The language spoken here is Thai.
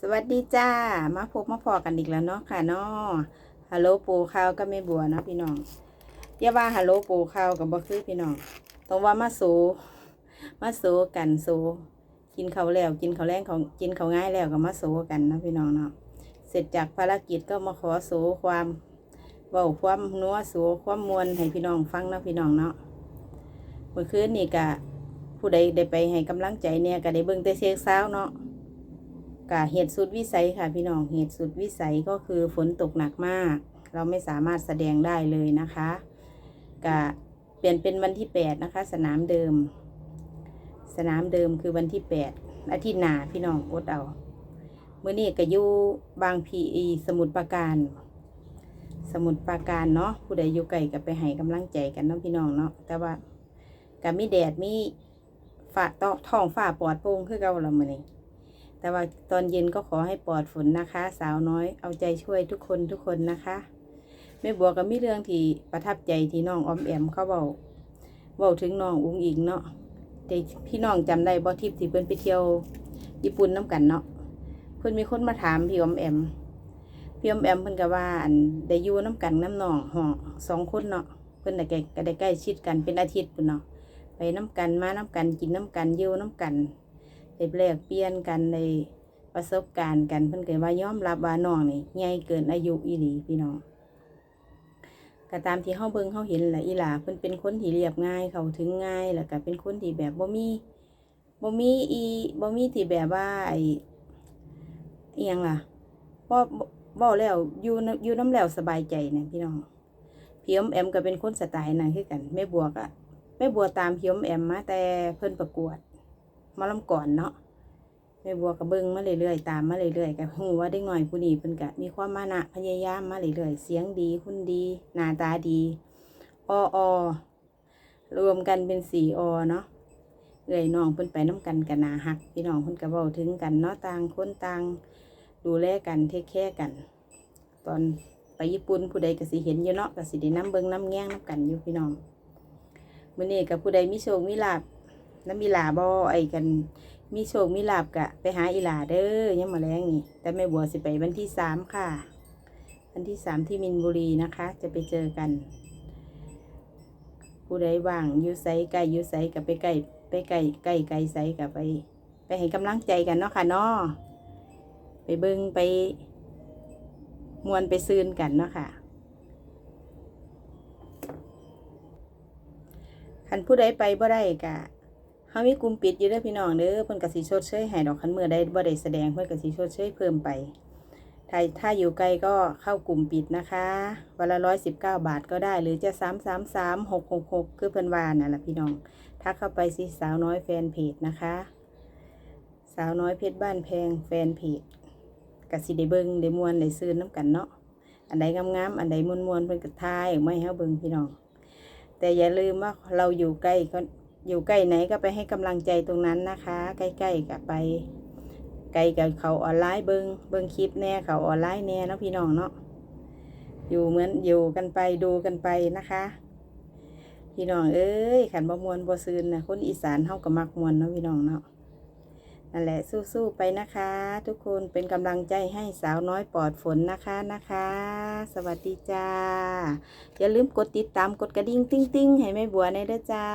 สวัสดีจ้า มาพบมาพอกันอีกแล้วเนาะค่ะเนาะฮัลโหลปูข้าวก็ไม่บัวเนาะพี่น้องอย่าว่าฮัลโหลปูข้าวกับบ่คือพี่น้องต้องว่ามาโซมาโซกันโซกินเขาแล้วกินเขาแรงของกินเขาง่ายแล้วก็มาโซกันเนาะพี่น้องเนาะเสร็จจากภารกิจก็มาขอโซความเว้าความนัวโซความมวลให้พี่น้องฟังเนาะพี่น้องเนาะเมื่อคืนนี่ก็ผู้ใดได้ไปให้กำลังใจเนี่ยก็ได้เบิ่งแต่เช็คเช้าเนาะ กะเหตุสุดวิสัยค่ะพี่น้องเหตุสุดวิสัยก็คือฝนตกหนักมาก เราไม่สามารถแสดงได้เลยนะคะกะเปลี่ยนเป็นวันที่แปดนะคะ สนามเดิม สนามเดิมคือวันที่แปดอาทิตย์หน้าพี่น้องอดเอาเมื่อนี้ก็อยู่บางพีอีสมุทรปราการ สมุทรปราการเนาะผู้ใดอยู่ไกลก็ไปให้กำลังใจกันเนาะพี่น้องเนาะแต่ว่าก็มีแดดมีฝ่าตองท้องฝ่าปลอดโปร่งคือเก่าละมื้อนี้ แต่ว่าตอนเย็นก็ขอให้ปลอดฝนนะคะ สาวน้อยเอาใจช่วยทุกคนทุกคนนะคะแม่บัวก็มีเรื่องที่ประทับใจที่น้องออมแอมเขาเบาเบาถึงน้องอุ้งอิงเนาะแต่พี่น้องจำได้บ่ทิพย์ที่เพิ่นไปเที่ยวญี่ปุ่นน้กันเนาะเพิ่นมีคนมาถามพี่ออมแอมพี่ออมแอมเพิ่นก็ว่าอันได้อยู่น้กันน้ำน้องห้องสองคนเนาะเพิ่นได้ใกล้ได้ใกล้ชิดกันเป็นอาทิตย์ปุ่นเนาะไปน้กันมาน้กันกินน้กันอยู่น้กัน ได้แลกเปลี่ยนกันในประสบการณ์กันเพิ่นเก็ว่ายอมรับว่าน้องนี่ใหญ่เกินอายุอีหลีพี่น้องก็ตามที่เฮาเบิ่งเฮาเห็นแหละอีหลาเพิ่นเป็นคนที่เรียบง่ายเข้าถึงง่ายแล้วก็เป็นคนที่แบบบ่มีบ่มีอีบ่มีที่แบบว่าไอ้อีหยังล่ะบ่บ่แล้วอยู่นอยู่น้ำแล้วสบายใจนะพี่น้องพี่อมแอมก็เป็นคนสไตล์นั้นคือกันแม่บัวก็แม่บัวตามพี่อมแอมมาแต่เพิ่นประกวด มาลำก่อนเนาะแม่บัวกระเบิงมาเรื่อยๆตามมาเรื่อยๆกับหูว่าเด็กหน่อยผู้นี้เพิ่นกะมีความมานะพยายามมาเรื่อยๆเสียงดีคุณดีหน้าตาดีอออรวมกันเป็นสี่อเนาะเอ้ยน้องเพิ่นไปน้ำกันกันนาหักพี่น้องเพิ่นกระเว้าถึงกันเนาะต่างคนต่างดูแลกันเทคแคร์กัน ตอนไปญี่ปุ่นผู้ใดก็สิเห็นอยู่เนาะก็สิได้น้ำเบิงน้ำแง่งน้ำกันอยู่พี่น้องมื้อนี้กับผู้ใดมีโชคมีลาภ น้ำมีลาบอไอ้กัน มีโชคมีลาบกะ ไปหาอีหลาเด้อยังมาแรงนี่ แต่แม่บัวสิไปวันที่สามค่ะ วันที่สามที่มินบุรีนะคะ จะไปเจอกัน ผู้ใดว่างยูไซใกล้อยู่ไซกับไปใกล้ไปใกล้ใกล้ไกลไซกับไป ไปให้กำลังใจกันเนาะค่ะเนาะไปเบิงไปมวนไปซื้นกันเนาะค่ะคันผู้ใดไปบ่ได้กะามีกลุ่มปิดอยู่เด้อพี่น้องเด้อเพิ่นก็สิชดเชยให้ดอกคันมื้อใดบ่ได้แสดงเพิ่นก็สิชดเชยเพิ่มไปถ้าถ้าอยู่ไกลก็เข้ากลุ่มปิดนะคะวันละ119บาทก็ได้ หรือจะ333 666คือเพิ่นวานั่นล่ะพี่น้องทักเข้าไปสิสาวน้อยแฟนเพจนะคะ สาวน้อยเพชรบ้านแพงแฟนเพจกสิได้เบิ่งได้มวนได้ซื่นนํกันเนาะอันใดงามๆอันใดมวนๆเพิ่นก็ทายออกมาให้เฮาเบิ่งพี่น้อง แต่อย่าลืมว่าเราอยู่ใกล้ก็ อยู่ใกล้ไหนก็ไปให้กำลังใจตรงนั้นนะคะ ใกล้ๆกับไปไกลกับเขาออนไลน์เบิงเบิงคลิปแน่เขาออนไลน์แน่เนาะพี่น้องเนาะอยู่เหมือนอยู่กันไปดูกันไปนะคะ พี่น้องเอ้ยขันบ่มวนบ่ซืนนะคนอีสานเฮาก็มักมวนเนาะพี่น้องเนาะนั่นแหละสู้ๆไปนะคะ ทุกคนเป็นกำลังใจให้สาวน้อยปลอดฝนนะคะนะคะ สวัสดีจ้าอย่าลืมกดติดตามกดกระดิ่งติ้งติ้งๆให้แม่บัวในเด้อจ้า